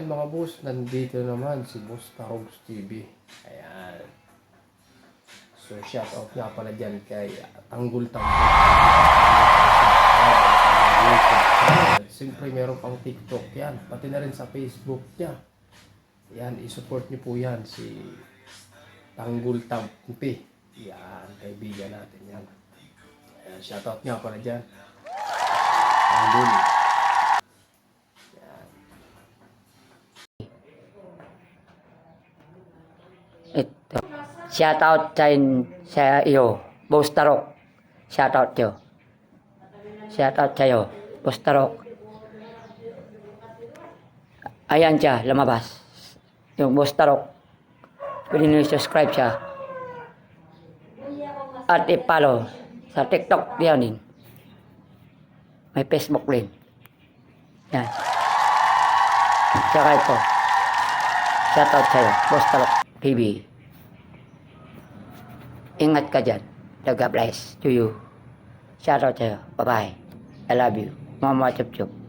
Ayan mga boss, nandito naman si Boss Tarogs TV. Ayan. So shout out nga pala dyan kay Tanggol Tanggol. Siyempre meron pang TikTok yan. Pati na rin sa Facebook niya. Yan, isupport niyo po yan si Tanggol Tampi. Yan, kaibigan natin yan. Ayan, shout out nga pala dyan. Tanggol. Ito. Shout out sa, sa iyo, Boss Tarok. Shout out sa'yo. Shout out sa'yo, Boss Tarok. Ayan siya, lumabas. Yung Boss Tarok. Pwede nyo subscribe siya. At i-follow sa TikTok diyan din. May Facebook din. Yan. Tsaka ito. Shout out sa'yo, Boss Tarok TV. Ingat ka dyan. God bless to you. Shout out sa'yo. Bye-bye. I love you. Mama Chup Chup.